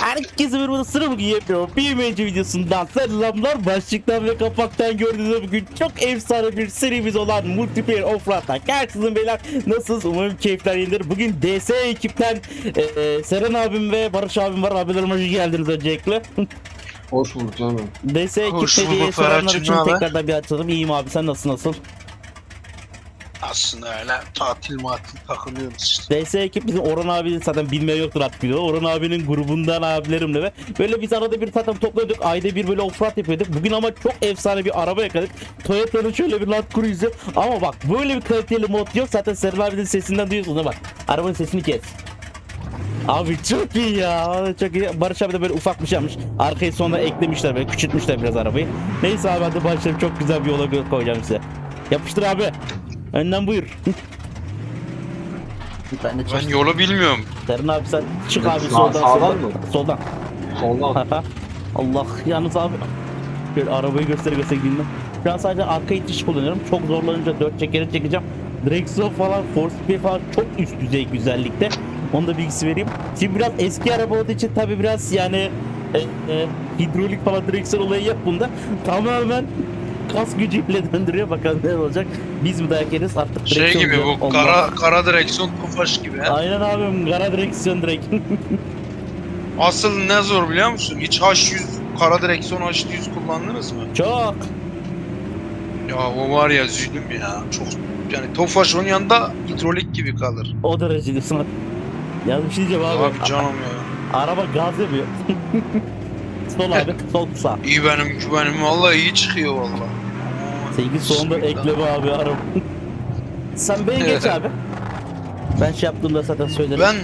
Herkese merhaba sıra bugün yapıyorum. Bir mence videosundan selamlar. Başlıktan ve kapaktan gördüğünüz bugün çok efsane bir serimiz olan Multiplayer Offroad'da karşınızdayım beyler. Nasılsınız? Umarım keyifler yeridir. Bugün DS ekipten e, e, Seren abim ve Barış abim var. Abilerim hoş geldiniz öncelikle. Hoş bulduk canım. DS Hoş ekip bulduk diye soranlar için tekrardan bir açalım. İyiyim abi sen nasılsın nasıl? Aslında öyle tatil matil takılıyoruz işte. DS ekip bizim Orhan abi zaten bilmeyen yoktur artık biliyor. Orhan abinin grubundan abilerimle ve böyle biz arada bir zaten topluyorduk. Ayda bir böyle offroad yapıyorduk. Bugün ama çok efsane bir araba yakaladık. Toyota'nın şöyle bir Land Cruiser. Ama bak böyle bir kaliteli mod yok. Zaten Serhan abinin sesinden duyuyorsunuz. Bak arabanın sesini kes. Abi çok iyi ya. Çok iyi. Barış abi de böyle ufak bir şey yapmış. Arkayı sonra eklemişler böyle küçültmüşler biraz arabayı. Neyse abi hadi başlayalım. Çok güzel bir yola koyacağım size. Yapıştır abi. Önden buyur. ben de çok Ben yolu bilmiyorum. Serhan abi sen çık abi Sağ- soldan sağdan soldan. mı? Soldan. Soldan. Haha. Allah yalnız abi Böyle arabayı göster göster ben. Şu an sadece arka itiş kullanıyorum. Çok zorlanınca dört çekeri çekeceğim. Direksiyon falan, force speed falan çok üst düzey güzellikte. Onu da bilgisi vereyim. Şimdi biraz eski araba olduğu için tabi biraz yani e, e, hidrolik falan direksiyon olayı yok bunda. Tamamen kas gücüyle döndürüyor. Bakalım ne olacak. Biz mi dayak yeriz artık Şey gibi bu Allah. kara kara direksiyon tofaş gibi. he. Aynen abim kara direksiyon direkt. Asıl ne zor biliyor musun? Hiç H100 kara direksiyon H100 kullandınız mı? çok. Ya o var ya zulüm ya. Çok yani tofaş onun yanında hidrolik gibi kalır. O derece diyorsun. Ya bir şey diyeceğim abi. Abi canım ya. Araba gaz yapıyor. sol abi, sol sağ. İyi benim güvenim vallahi iyi çıkıyor vallahi. Sevgi sonunda ekleme abi araba. Sen beni geç abi. Ben şey yaptığımda zaten söylerim. Ben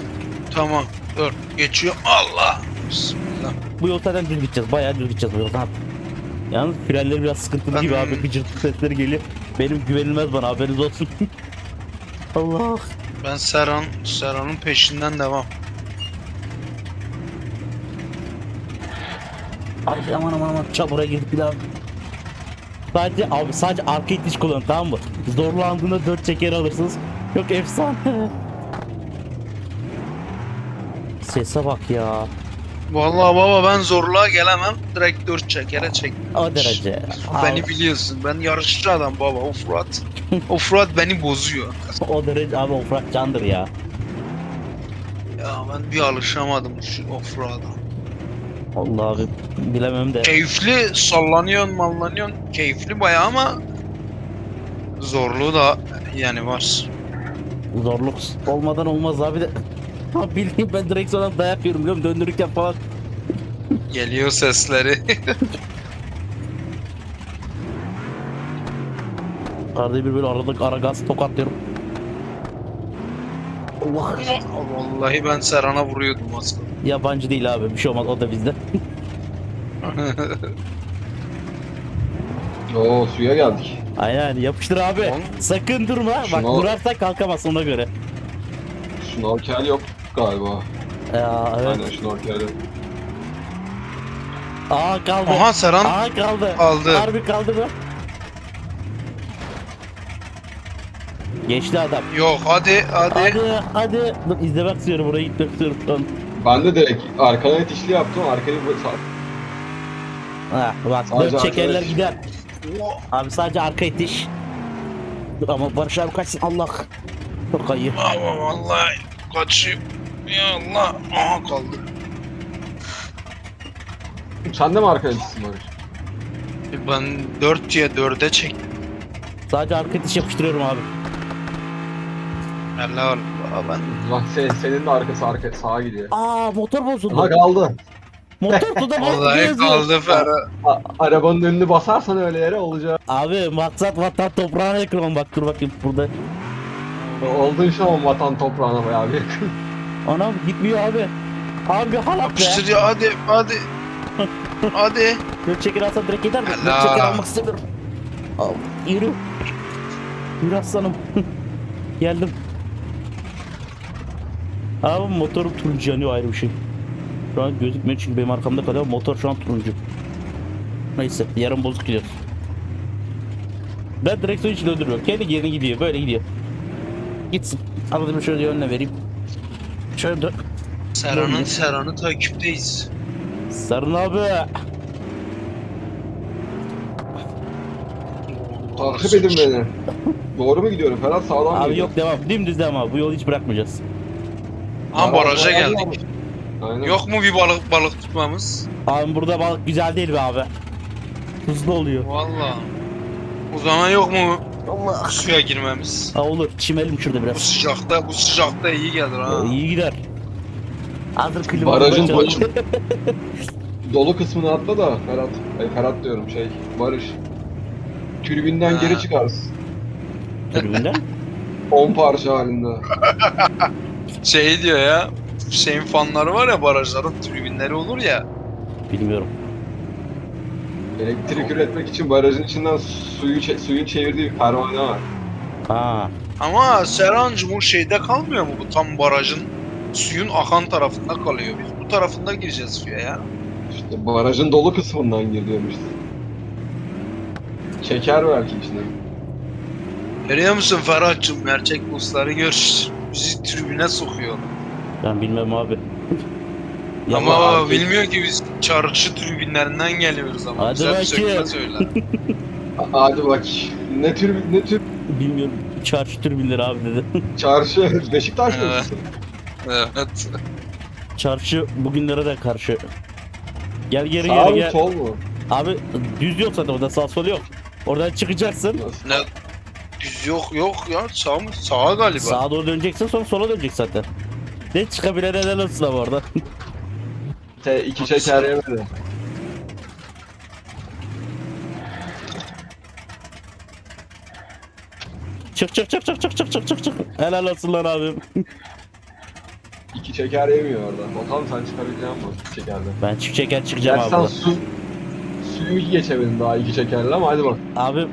tamam dur geçiyor Allah. Bismillah. Bu yol zaten düz gideceğiz. Bayağı düz gideceğiz bu yoldan. Yalnız frenleri biraz sıkıntılı Ben- gibi abi. Gıcırtı sesleri geliyor. Benim güvenilmez bana haberiniz olsun. Allah. Ben Serhan Serhan'ın peşinden devam. Ay aman aman aman çamura girdik bir daha. Sadece abi sadece arka itiş kullanın tamam mı? Zorlandığında dört çeker alırsınız. Çok efsane. Sese bak ya. Vallahi baba ben zorluğa gelemem. Direkt dört çekere çek. O derece. Beni biliyorsun. Ben yarışçı adam baba. Offroad. Offroad beni bozuyor. O derece abi offroad candır ya. Ya ben bir alışamadım şu offroad'a. Allah abi bilemem de. Keyifli sallanıyorsun mallanıyorsun. Keyifli bayağı ama zorluğu da yani var. Zorluk olmadan olmaz abi de. Ha bildiğim ben direksiyona dayak yiyorum biliyor musun? Döndürürken falan. Geliyor sesleri. Arada bir böyle arada ara gaz tokatlıyorum. Allah. Vallahi ben Serhan'a vuruyordum az kaldı. Yabancı değil abi bir şey olmaz o da bizde. Oo suya geldik. Aynen yapıştır abi. Oğlum. Sakın durma. Bak Şuna- durarsan kalkamazsın ona göre. Şnorkel yok galiba. Ya evet. Aynen şnorkel yok. Aa kaldı. Aha Serhan Aa kaldı. Aldı. Harbi kaldı mı? Geçti adam. yok hadi hadi. Hadi hadi. Dur izlemek istiyorum buraya gitmek istiyorum şu an. Ben de direkt arkana itişli yaptım. Arkayı. Ha bak Sadece dört çekerler arkadaş. gider. Abi sadece arka itiş. Dur Ama Barış abi kaçsın Allah. Çok ayı. Ama vallahi kaçıyor. Ya Allah. Aha kaldı. Sen de mi arkana itişsin Barış? Ben 4'ye 4'e çektim. Sadece arka itiş yapıştırıyorum abi. Helal. Ben Lan sen, senin de arkası arka sağa gidiyor. Aa motor bozuldu. Aha kaldı. Motor suda bozuldu. vallahi yazıyor. kaldı Ferhat. A- arabanın önünü basarsan öyle yere olacak. Abi maksat vatan toprağına yakın bak dur bakayım burada. Oldun şu an vatan toprağına bayağı bir yakın. Anam gitmiyor abi. Abi halat be. Yapıştır ya hadi hadi. hadi. Dört çeker alsam direkt gider mi? Dört Allah. almak istemiyorum. Al, yürü. Yürü aslanım. Geldim. Abi motorum turuncu yanıyor ayrı bir şey. Şu an gözükmüyor çünkü benim arkamda kalıyor. Motor şu an turuncu. Neyse yarın bozuk gidiyor. Ben direksiyon için döndürüyorum. Kendi yerine gidiyor. Böyle gidiyor. Gitsin. Anladım şöyle yönüne vereyim. Şöyle dön. Serhan'ın Serhan'ı takipteyiz. Sarın abi. Takip edin beni. Doğru mu gidiyorum Ferhat? Sağdan mı Abi gidiyorum? yok devam. Dümdüz devam abi. Bu yolu hiç bırakmayacağız. Ha baraja geldik. Aynen. Yok mu bir balık balık tutmamız? Abi burada balık güzel değil be abi. Tuzlu oluyor. Valla. O zaman yok mu Allah. suya girmemiz? Ha olur. Çimelim şurada Bu biraz. sıcakta bu sıcakta iyi gelir ha. Ee, iyi gider. Hazır klima. Barajın başı- Dolu kısmını atla da Ferhat. Ay Ferhat diyorum şey Barış. Türbinden Ha. geri çıkarsın. Tribünden. 10 parça halinde. Şey diyor ya. Şeyin fanları var ya barajların tribünleri olur ya. Bilmiyorum. Elektrik üretmek için barajın içinden suyu çe- suyun çevirdiği bir pervane var. Ha. Ama Serhancım o şeyde kalmıyor mu bu tam barajın suyun akan tarafında kalıyor. Biz bu tarafında gireceğiz suya ya. İşte barajın dolu kısmından gir diyorum işte. Çeker belki içine. Görüyor musun Ferhat'cığım gerçek dostları gör. Bizi tribüne sokuyor. Ben bilmem abi. ama abi- bilmiyor ki biz çarşı tribünlerinden geliyoruz ama. Hadi bir bakayım. Hadi bak. Ne tür ne tür Bilmiyorum. Çarşı tribünleri abi dedi. çarşı Beşiktaş mı? Evet. evet. Çarşı bugünlere de karşı. Gel geri Sağ geri mı gel. sol mu? Abi düz yok zaten orada sağ sol yok. Oradan çıkacaksın. Ne? Düz yok yok ya sağ mı? Sağa galiba. Sağa doğru döneceksin sonra sola döneceksin zaten. Ne çıkabilen helal olsun ama orada. Te, iki çeker yemedi. çık çık çık çık çık çık çık çık çık. Helal olsun lan abim. İki çeker yemiyor orada. Bakalım sen çıkabilecek misin iki çekerde? Ben çift çeker çıkacağım Gerçi abi. sen buradan. su, suyu geçemedin daha iki çekerle ama hadi bak. Abi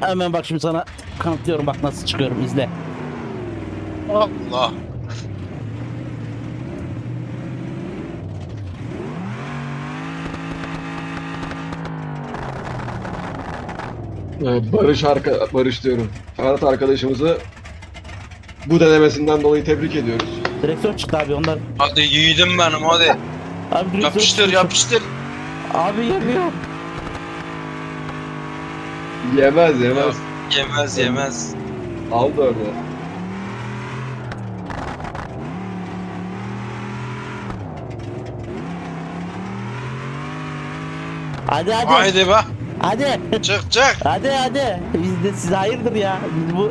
hemen bak şimdi sana kanıtlıyorum bak nasıl çıkıyorum izle. Allah. Ee, Barış arka, Barış diyorum. Ferhat arkadaşımızı bu denemesinden dolayı tebrik ediyoruz. Direksiyon çıktı abi ondan. Hadi yiğidim benim hadi. Abi direksiyon Yapıştır çıktı. yapıştır. Abi yemiyor. Yemez yemez. Yemez yemez. Al da orada. Hadi hadi. Haydi be. Hadi. Çık çık. Hadi hadi. Biz de size hayırdır ya. Biz bu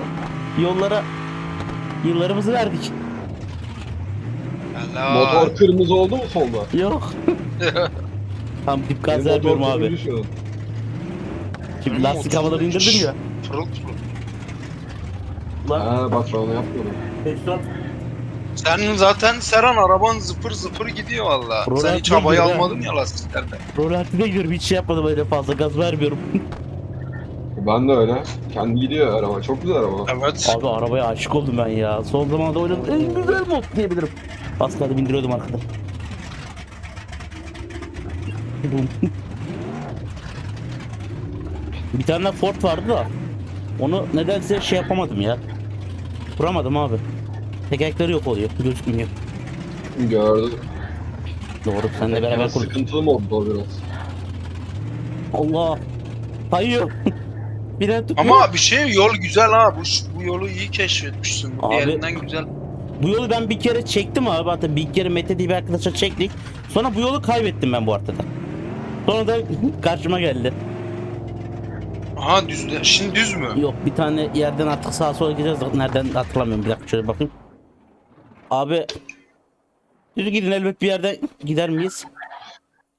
yollara yıllarımızı verdik. Helal. Motor kırmızı oldu mu solda? Yok. Tam dip gaz Benim vermiyorum motor abi. şu an. Şimdi Benim lastik motor havaları indirdim ya. Pırıl pırıl. Ulan Ha bak ben onu direksiyon Sen zaten Serhan araban zıpır zıpır gidiyor valla. Sen Roland hiç havayı Bey gibi almadın ya lastiklerde. rolantide gidiyorum hiç şey yapmadım öyle fazla gaz vermiyorum. Ben de öyle. Kendi gidiyor araba. Çok güzel araba. Evet. Abi arabaya aşık oldum ben ya. Son zamanlarda oynadığım en güzel mod diyebilirim. Kaldı bindiriyordum arkada. Bum. Bir tane de Ford vardı da onu nedense şey yapamadım ya. Kuramadım abi. Tekerlekleri yok oluyor, gözükmüyor. Gördüm. Doğru, seninle beraber kurduk. sıkıntılı mı oldu o biraz? Allah! Kayıyor. Fren tutuyor. Ama bir şey yol güzel ha. Bu, bu yolu iyi keşfetmişsin. Abi- Diğerinden güzel. Bu yolu ben bir kere çektim abi. Hatta bir kere Mete diye bir arkadaşa çektik. Sonra bu yolu kaybettim ben bu haritada. Sonra da karşıma geldi. Aha düz. Şimdi düz mü? Yok bir tane yerden artık sağa sola gideceğiz. Nereden hatırlamıyorum. Bir dakika şöyle bakayım. Abi düz gidin elbet bir yerden gider miyiz?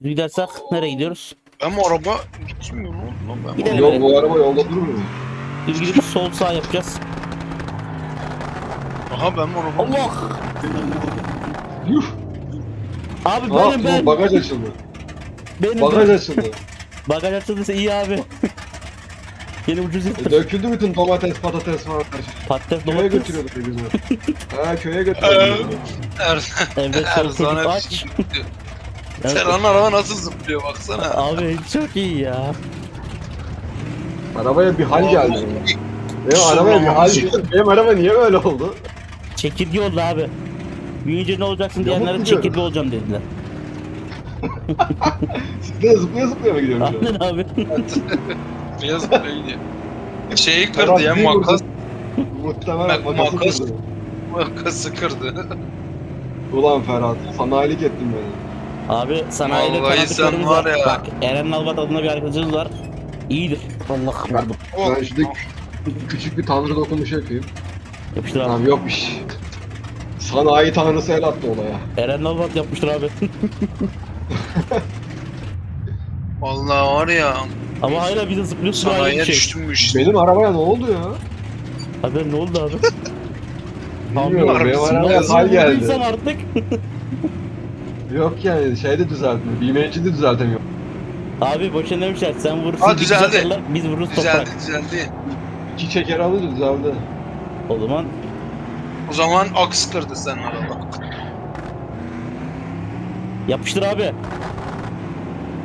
Düz gidersek nereye gidiyoruz? Ben bu araba gitmiyor mu? Lan ben Gidelim. Yok bu araba yolda durmuyor. Düz gidip sol sağ yapacağız. Aha ben bu araba. Allah! Yuh! Abi Ne benim yaptın? ben. Bagaj açıldı. Benim Bagaj ben. açıldı. Bagaj açıldıysa iyi abi. Yeni ucuz E, döküldü bütün domates, patates falan. Patates Köye domates. götürüyorduk biz bunu. ha köye götürüyorduk. Er, Evet Erzan çocuk hepsi aç. gitti. Evet. Serhan'ın araba nasıl zıplıyor baksana. Abi çok iyi ya. Arabaya bir hal geldi. Benim arabaya bir hal olmamış. geldi. Benim araba niye böyle oldu? Çekirge oldu abi. Büyüyünce ne olacaksın Yamuk diyenlere gidiyorum. çekirge olacağım dediler. Zıplaya zıplaya zıplaya mı an? Aynen abi. Beyaz böyle gidiyor. Şeyi kırdı ya makas. Muhtemelen Bak, makası makas. kırdı. Makası kırdı. Ulan Ferhat, sanayilik ettin beni. Abi sanayiyle Vallahi tanıdıklarımız var var. ya. Bak Eren Albat adında bir arkadaşımız var. İyidir. Allah vurdum. Ben şimdi küçük bir tanrı dokunuşu yapayım. Yapıştır abi. Tamam yokmuş. Sanayi tanrısı el attı olaya. Eren Albat yapmıştır abi. Vallahi var ya. Ama hala bize zıplıyorsun ayrı Sanayiye bir şey. düştümmüş. Benim arabaya ne oldu ya? Abi ne oldu abi? Bilmiyorum, Abi, benim arabaya Nasıl hal geldi. vurduysan artık. Yok yani şeyde düzeltmiyor. BMW'ci de düzeltemiyor. Abi boşuna demişler sen vurursun Ha, biz düzeldi. atarlar, biz vururuz Düzeldi toprak. düzeldi. İki çeker alınca düzeldi. O zaman O zaman aks kırdı senin araba. yapıştır abi.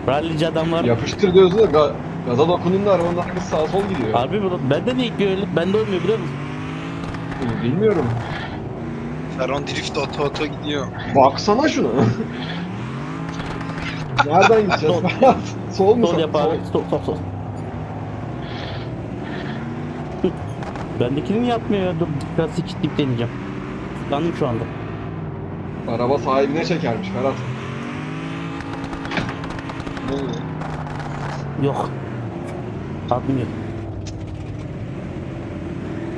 Rallici adamlar. Yapıştır diyorsun da ga- gaza dokunduğunda arabanın arkası sağa sol gidiyor. Abi bu bende ne ilk öyle? Bende olmuyor biliyor musun? Bilmiyorum. Ferhan drift oto oto gidiyor. Baksana şuna. Nereden gideceğiz? Sol mu Sol yap abi. Sol sol sol. Bendekini mi yapmıyor ya? Dur biraz kilitleyip deneyeceğim. Tıkandım şu anda. Araba sahibine çekermiş Ferhat. Ne oluyor? Yok. Atmıyor.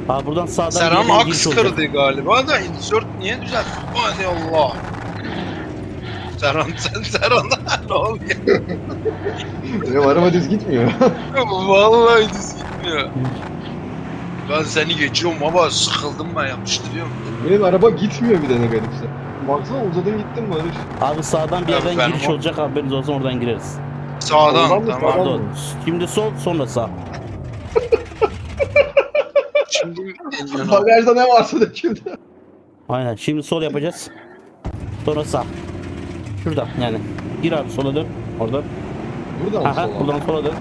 Abi buradan sağdan Serhan bir yerden aks giriş olacak. kırdı galiba da insert niye düzeltti? Hadi Allah. Serhan sen Serhan ne oluyor? Benim araba düz gitmiyor. Vallahi düz gitmiyor. Ben seni geçiyorum baba sıkıldım ben yapıştırıyorum. Benim araba gitmiyor bir de ne garipse. Baksana uzadın gittin Barış. Abi sağdan bir Abi yerden ben giriş olacak haberiniz olsun oradan gireriz. Sağdan Soldan mı, tamam. sağdan Pardon. Şimdi sol sonra sağ. Şimdi deniyorsun abi. Bagajda ne varsa döküldü. Aynen. Şimdi sol yapacağız. Sonra sağ. Şuradan yani. Gir abi sola dön. Oradan. Buradan mı Aha, sola? buradan sola dön.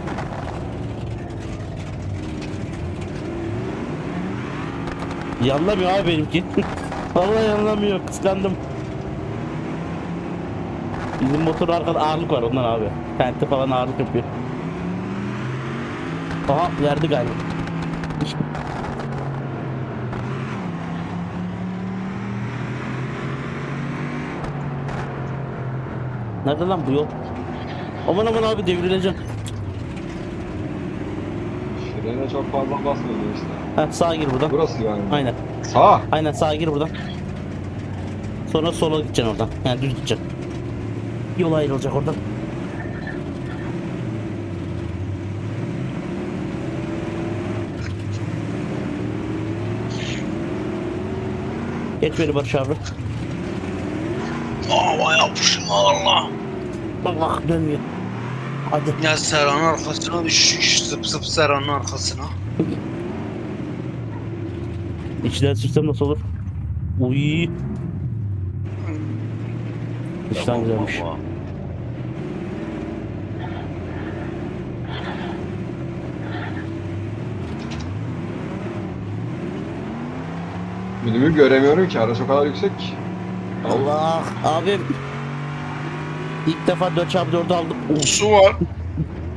Yanlamıyor abi benimki. Vallahi yanlamıyor. Kıskandım. Bizim motor arkada ağırlık var ondan abi. Pente falan ağırlık yapıyor. Aha verdi galiba. Nerede lan bu yol? Aman aman abi devrileceğim. Frene çok fazla basmıyor işte. Heh, sağa gir buradan. Burası yani. Aynen. Sağ. Aynen sağa gir buradan. Sonra sola gideceksin oradan. Yani düz gideceksin. Yol ayrılacak oradan. Geç beni Barış abi. Hava yapışın Allah. Bak bak dönmüyor. Hadi. Ya Serhan'ın arkasına düş, zıp zıp Serhan'ın arkasına. İçten sürsem nasıl olur? Uy. İçten güzelmiş. Önümü göremiyorum ki araç o kadar yüksek ki. Allah abim. İlk defa 4x4 aldım. Of. Su var.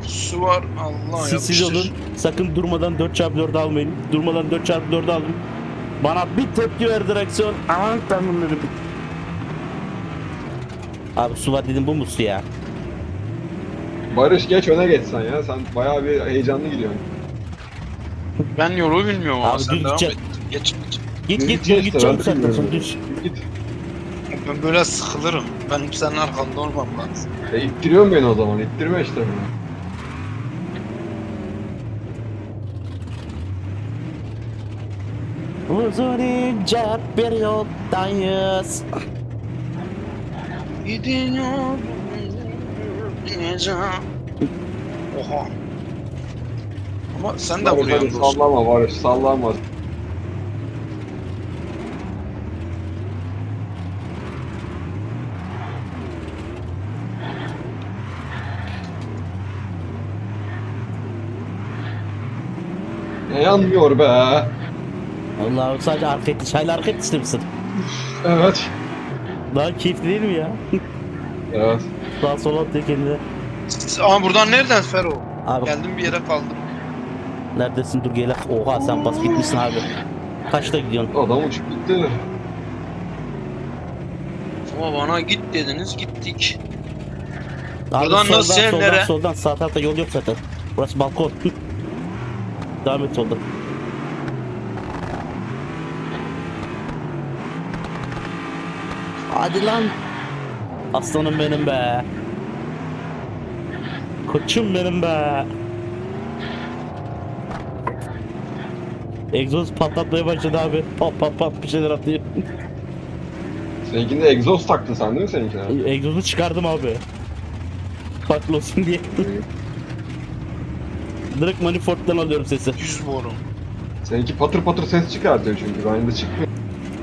Su var. Allah Siz yapıştır. olun. Sakın durmadan 4x4 almayın. Durmadan 4x4 aldım. Bana bir tepki ver direksiyon. Aman tanrım dedim. Abi su var dedim bu mu su ya? Barış geç öne geç sen ya. Sen bayağı bir heyecanlı gidiyorsun. Ben yolu bilmiyorum ama Abi sen devam et. Geç geç. Git git ben gideceğim de sen de düz. Git. Ben böyle sıkılırım. Benim senin arkanda olmam lazım. E, ittiriyorsun beni o zaman. İttirme işte beni. Uzun ince bir yoldayız. Gidiyorum. Oha. Ama sen de vuruyorsun sallama Barış sallama. Yanmıyor be? Allah sadece arka. Hala arka etiş misin? Evet. Daha keyifli değil mi ya? Evet. Daha sola atıyor kendine. Ama buradan nereden Fero? Abi Geldim bir yere kaldım. neredesin dur gel. Oha sen bas gitmişsin abi. Kaçta gidiyorsun? Adam uçup gitti. Ama bana git dediniz gittik. Abi Buradan soldan, nasıl soldan, nere? soldan sağ tarafta yol yok zaten. Burası balkon. Devam et soldan. Hadi lan. Aslanım benim be. Koçum benim be. Egzoz patlatmaya başladı abi. Pat pat pat bir şeyler atıyor. Seninkinde egzoz taktın sen değil mi seninkine? Egzozu çıkardım abi. Farklı olsun diye. Direkt manifold'dan alıyorum sesi. 100 boru. Seninki patır patır ses çıkartıyor çünkü. Benim de çıkmıyor.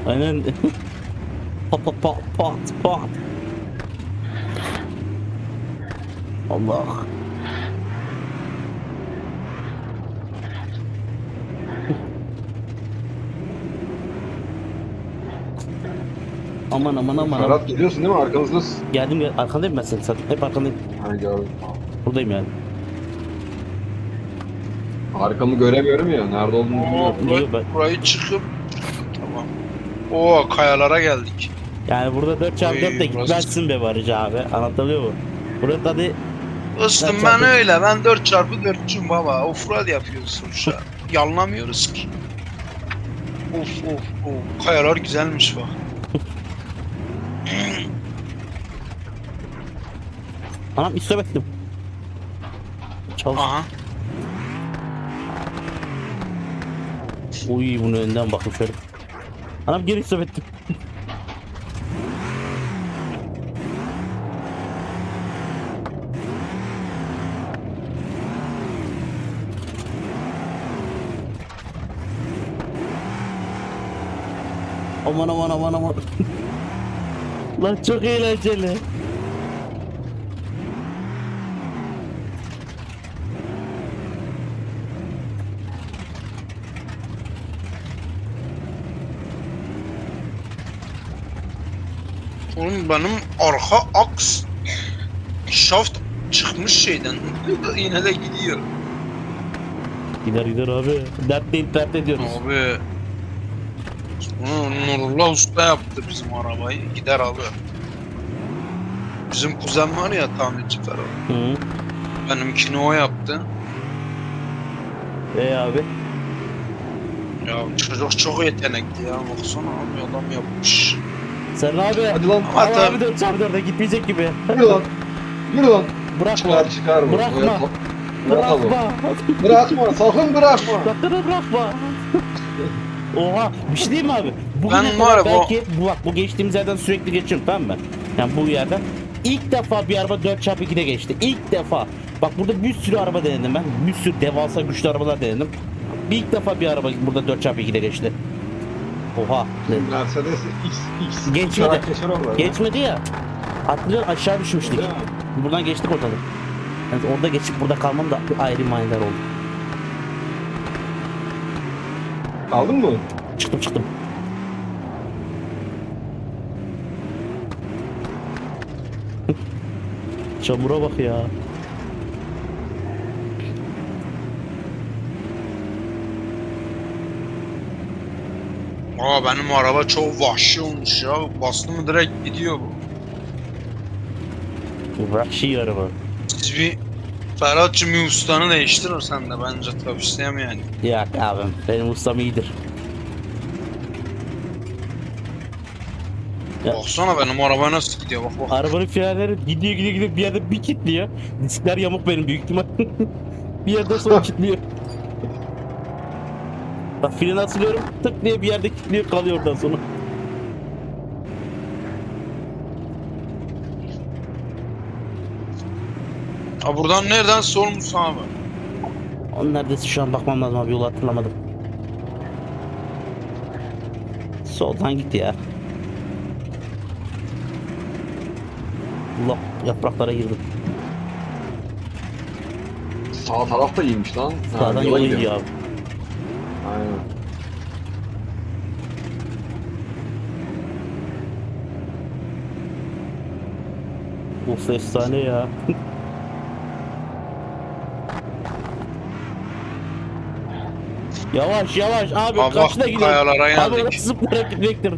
Aynen. pat pat pat pat pat. Allah. Aman aman aman. aman. Ferhat geliyorsun değil mi? Arkanızdasın. Geldim gel. Arkandayım ben senin zaten. Hep arkandayım. Ha gördüm. Buradayım yani. Arkamı göremiyorum ya. Nerede olduğunu bilmiyorum. Burayı, ben- burayı çıkıp tamam. Oo kayalara geldik. Yani burada 4 çarpı 4 de gitmezsin be Barış abi. Anlatabiliyor muyum? Burada tadı Dostum Ben öyle. Ben 4 çarpı 4'cüyüm baba. Offroad yapıyoruz sonuçta. Yanlamıyoruz ki. Of of of. Kayalar güzelmiş bak. Anam istop ettim. Çalış. Aha. Uy bunu önden bakın şöyle. Anam geri istop ettim. aman aman aman aman. Lan çok eğlenceli. Oğlum benim arka aks şaft çıkmış şeyden. Yine de gidiyor. Gider gider abi. Dert değil dert ediyoruz. Abi. Bunu Nurullah Usta yaptı bizim arabayı. Gider abi. Bizim kuzen var ya tamirci Ferhat. Hı. Benimkini o yaptı. E abi. Ya çocuk çok yetenekli ya. Baksana abi adam yapmış. Sen abi. Hadi lan. Ama Abi, tabii- abi dört çarpı dörde gitmeyecek gibi. Yürü lan. Yürü lan. Bırakma. Çıkar çıkar mı? Bırakma. Bırakalım. Bırakma. Bırakma. Sakın bırakma. Sakın bırakma. Oha bir şey diyeyim mi abi? Bugüne Ben var ya bu- belki bu bak bu geçtiğimiz yerden sürekli geçiyorum tamam mı? Yani bu yerden. İlk defa bir araba 4x2'de geçti. İlk defa. Bak burada bir sürü araba denedim ben. Bir sürü devasa güçlü arabalar denedim. Bir ilk defa bir araba burada 4x2'de geçti. Oha. Mercedes X X Geçmedi. Geçmedi ya. Hatırlıyor aşağı düşmüştük. Buradan geçtik ortadan. Yani orada geçip burada kalmam da ayrı manidar oldu. Aldın mı? Çıktım çıktım. Çamura bak ya. Aa benim araba çok vahşi olmuş ya. Bastı mı direkt gidiyor bu. Şey araba. Siz bir Ferhat'cığım bir ustanı değiştirir sen de bence tavsiyem yani. Yok abim benim ustam iyidir. Ya. Baksana benim araba nasıl gidiyor bak bak. Arabanın frenleri gidiyor gidiyor gidiyor bir yerde bir kilitliyor. Diskler yamuk benim büyük ihtimal. bir yerden sonra kilitliyor. Bak freni asılıyorum tık diye bir yerde kilitliyor kalıyor oradan sonra. Ha buradan nereden sormuş abi? Onun neredeyse şu an bakmam lazım abi yolu hatırlamadım. Soldan git ya. Allah yapraklara girdim. Sağ taraf da iyiymiş lan. Sağdan yola gidiyor abi. Of efsane ya. yavaş yavaş abi Allah kaçta gidiyor? kayalara Abi geldik. orası zıplayarak gitmektir.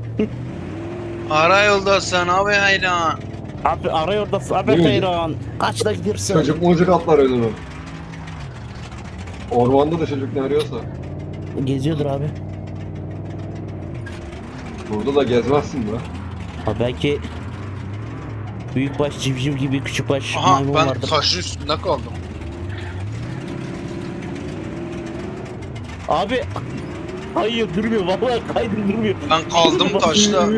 Ara yolda sen abi hayran. abi araya orada abi Değil mi? hayran. Kaçta gidiyorsun? Çocuk mucuk atlar önüme. Ormanda da çocuk ne arıyorsa. Geziyordur abi. Burada da gezmezsin be. Ha belki büyükbaş civciv gibi küçükbaş Aha maymun ben vardır. taşın üstünde kaldım. Abi hayır durmuyor vallahi kaydım durmuyor. Ben kaldım taşta.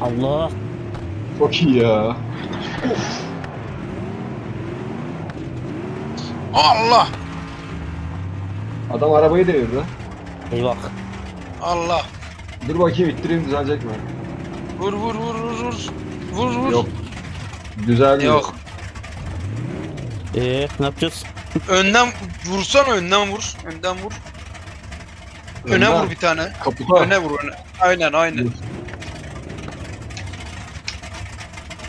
Allah Çok iyi ya. Allah. Adam arabayı devirdi. eyvah. Allah. Dur bakayım ittireyim düzelecek mi? Vur vur vur vur vur. Vur vur. Yok. Düzelmiyor. Yok. Eee ne yapacağız? Önden vursan önden vur. Önden vur. Öne Önden. vur bir tane. Kaputa. Öne vur öne. Aynen aynen.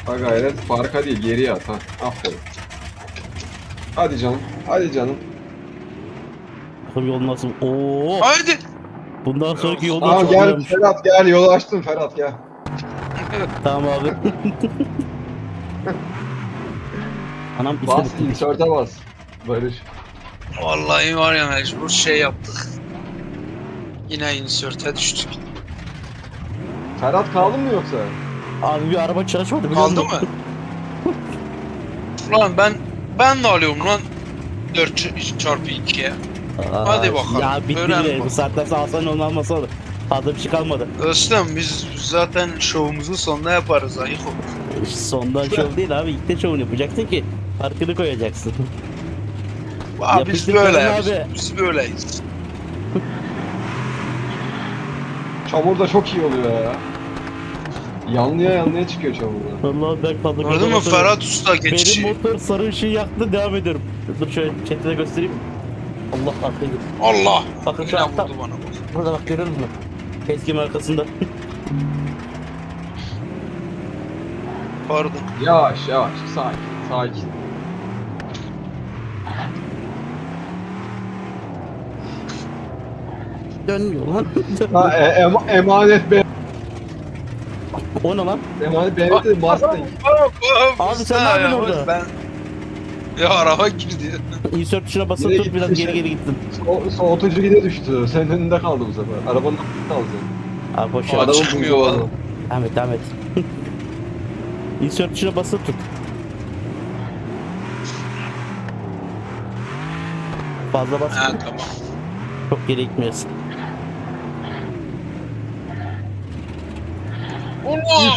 Ha gayret farka değil geriye at ha. Aferin. Hadi canım. Hadi canım. Bakalım yol nasıl? Oo. Haydi. Bundan sonraki yol da Aa çok gel güzelmiş. Ferhat gel yolu açtım Ferhat gel. Tamam abi. Anam Bas istedim. insert'e bas. Barış. Vallahi var ya mecbur şey yaptık. Yine insert'e düştük. Ferhat kaldın mı yoksa? Abi bir araba çalışmadı biliyor Kaldı musun? mı? Lan ben ben de alıyorum lan 4 çarpı 2'ye. Aa, Hadi bakalım, Ya bitti öğren bile. Bu bakalım. saatten sonra alsan onu almasa olur. Fazla bir şey kalmadı. Dostum biz zaten şovumuzu sonunda yaparız ayık ol. Sondan şov değil abi. İlk de şovunu yapacaksın ki farkını koyacaksın. Abi biz Yapıştır böyle biz, abi. biz böyleyiz. Çamur da çok iyi oluyor ya. Yanlıya yanlıya çıkıyor çamurda. Vallahi ben fazla Gördün mü. Ferhat Usta Benim geçişi? motor sarı ışığı yaktı devam ediyorum. Dur şöyle chat'e de göstereyim. Allah arkaya git. Allah! Bakın şu Yine an vurdu tam bana bak. burada bak görüyor musun? Keskim arkasında. Pardon. Yavaş yavaş sakin sakin. Dönmüyor lan. Ha, e, em- emanet be. o ne lan? Emanet benim de Mustang. Abi sen ne yapıyorsun orada? Ben... Ya araba girdi. Insert tuşuna basılı Nereye tut biraz gittin geri sen? geri gittin. So soğutucu yine düştü. Senin önünde kaldı bu sefer. Arabanın önünde kaldı. Abi boş Aa, ver. Adamın çıkmıyor adam. Devam et devam et. Insert tuşuna basılı tut. Fazla bas. Ha tamam. Çok geri gitmiyorsun. Allah!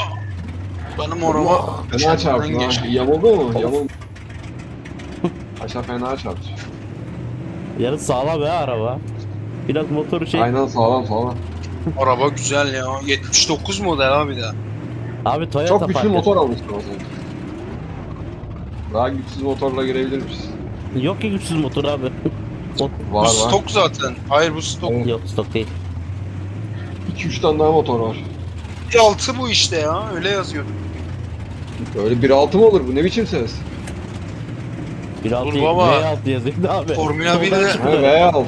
Benim araba Fena çarptı Önünden ha. Yamuldu mu? Yamuldu. Aşağı fena çarptı. Yarın sağlam ya araba. Biraz motoru şey. Aynen sağlam sağlam. Araba güzel ya. 79 model abi de. Abi Toyota Çok güçlü farkı. motor almışsın o zaman. Daha güçsüz motorla girebilirmiş. Yok ki güçsüz motor abi. Var bu var. stok zaten. Hayır bu stok. Evet. Yok stok değil. 2-3 tane daha motor var. 6 bu işte ya. Öyle yazıyordu. Öyle 1.6 mı olur bu? Ne biçim ses? 1.6 Dur baba. V6 yazıyor abi. Formula Soldan 1'de- çık Ha yukarı. V6.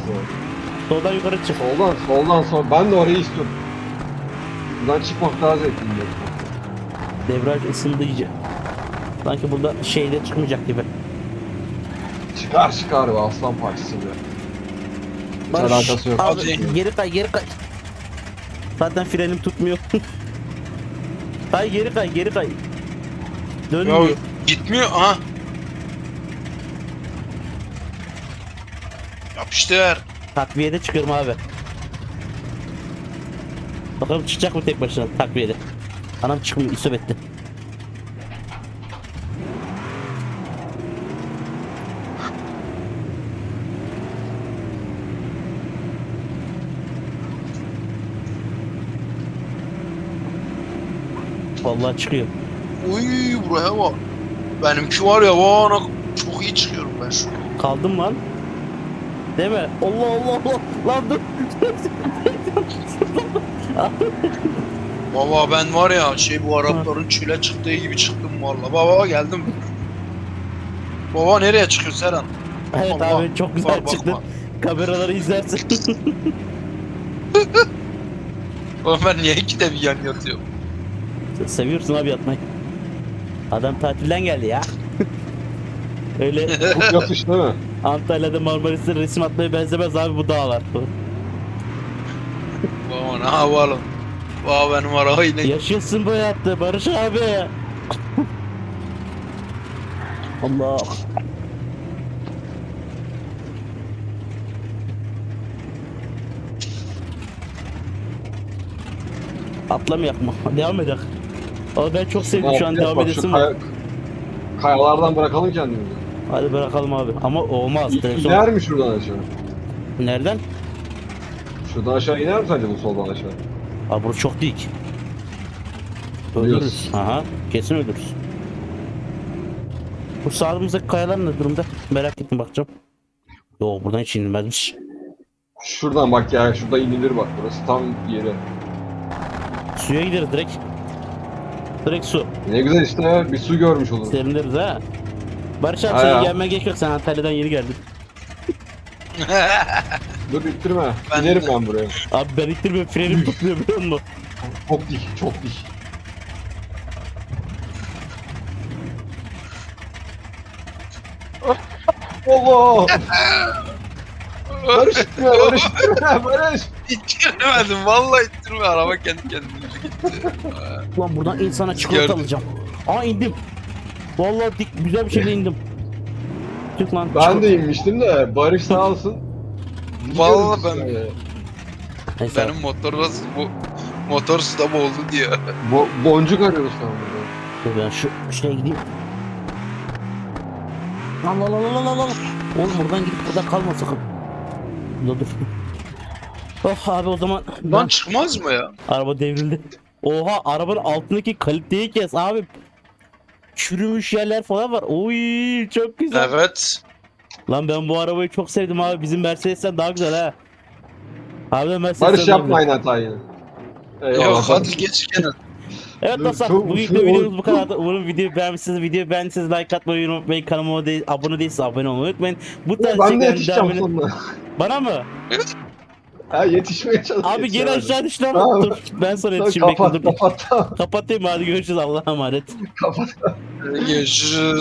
Soldan yukarı çık. Soldan soldan sol. Ben de orayı istiyorum. Buradan çıkmak daha zevkli. Debriyaj ısındı iyice. Sanki burada şeyde çıkmayacak gibi. Çıkar çıkar be aslan parçası be. Hiç alakası yok. Abi, Hadi. geri kay geri kay. Zaten frenim tutmuyor. kay geri kay geri kay. Ya Dönmüyor. gitmiyor. Aha. Yapıştır. Takviyede çıkıyorum abi. Bakalım çıkacak mı tek başına takviyede. Anam çıkmıyor isop etti. Vallahi çıkıyor. Uy buraya bak. Benimki var ya bana çok iyi çıkıyorum ben şu an. Kaldım lan. Değil mi? Allah Allah Allah. Lan dur. Baba ben var ya şey bu Arapların çöle çıktığı gibi çıktım valla. Baba geldim. Baba nereye çıkıyorsun Serhan? Evet Allah, abi çok güzel bak, çıktın. bakma. Kameraları izlersin. Baba ben niye iki de bir yan yatıyorum? Seviyorsun abi yatmayı. Adam tatilden geldi ya. Öyle Çok yatış değil mi? Antalya'da Marmaris'te resim atmaya benzemez abi bu dağlar. Baba ne yapalım? Baba benim arabayla Yaşıyorsun bu hayatta Barış abi. Allah. Atlamayak mı? Devam edelim. Ama ben çok sevdim şu an devam edesim var. Kayalardan bırakalım kendimizi. Hadi bırakalım abi. Ama olmaz. Direksiyon- İner mi şuradan aşağı? Nereden? Şuradan aşağı iner mi sence bu soldan aşağı? Abi burası çok dik. Ölürüz. Aha, kesin ölürüz. Bu sağımızdaki kayalar ne durumda? Merak ettim bakacağım. Yok buradan hiç inilmezmiş. Şuradan bak ya, şurada inilir bak burası tam yeri. Suya gideriz direkt. Direkt su. Ne güzel işte ya, bir su görmüş oluruz. Serinleriz ha. Barış abi Ha senin gelmen geç yok. Sen Antalya'dan yeni geldin. Dur ittirme, Ben inerim de- ben buraya. Abi ben ittirme frenim tutmuyor biliyor musun? Çok dik, çok dik. Allah! Barış ittirme, Barış ittirme, Barış! İttiremedim vallahi ittirme araba kendi kendine gitti. Ulan buradan insana çikolata Gördüm. alacağım. Aa indim. Vallahi dik güzel bir şekilde indim. Çık lan. Ben de inmiştim de, Barış sağ olsun. Vallahi ben-. Neyse. Benim motor nasıl bu motor suda boğuldu diyor. Bo boncuk arıyoruz an burada. Dur ben şu şeye gideyim. Lan lan lan lan lan lan. Oğlum buradan gidip burada kalma sakın. Dur dur. Oh abi o zaman Lan ben, çıkmaz mı ya? araba devrildi. Oha arabanın altındaki kaliteyi kes abi. Çürümüş yerler falan var. Oy çok güzel. Evet. Lan ben bu arabayı çok sevdim abi. Bizim Mercedes'ten daha güzel ha. Abi Mercedes'ten Barış daha güzel. aynı hatayı. Eyvallah. Yok hadi geç gene. Evet dostlar çok- bugünkü çok- videomuz bu kadar. Umarım videoyu beğenmişsiniz. Videoyu beğendiyseniz like atmayı unutmayın. Kanalıma de, abone değilseniz abone olmayı unutmayın. Bu tarz Ben de yetişeceğim devamını... sonuna. Bana mı? Ha yetişmeye çalışıyorum. Abi gene aşağı düştü ama Tamam. dur. Ben sonra yetişeyim bekle Kapat dur. kapat tamam Kapatayım hadi görüşürüz Allah'a emanet. kapat. Görüşürüz.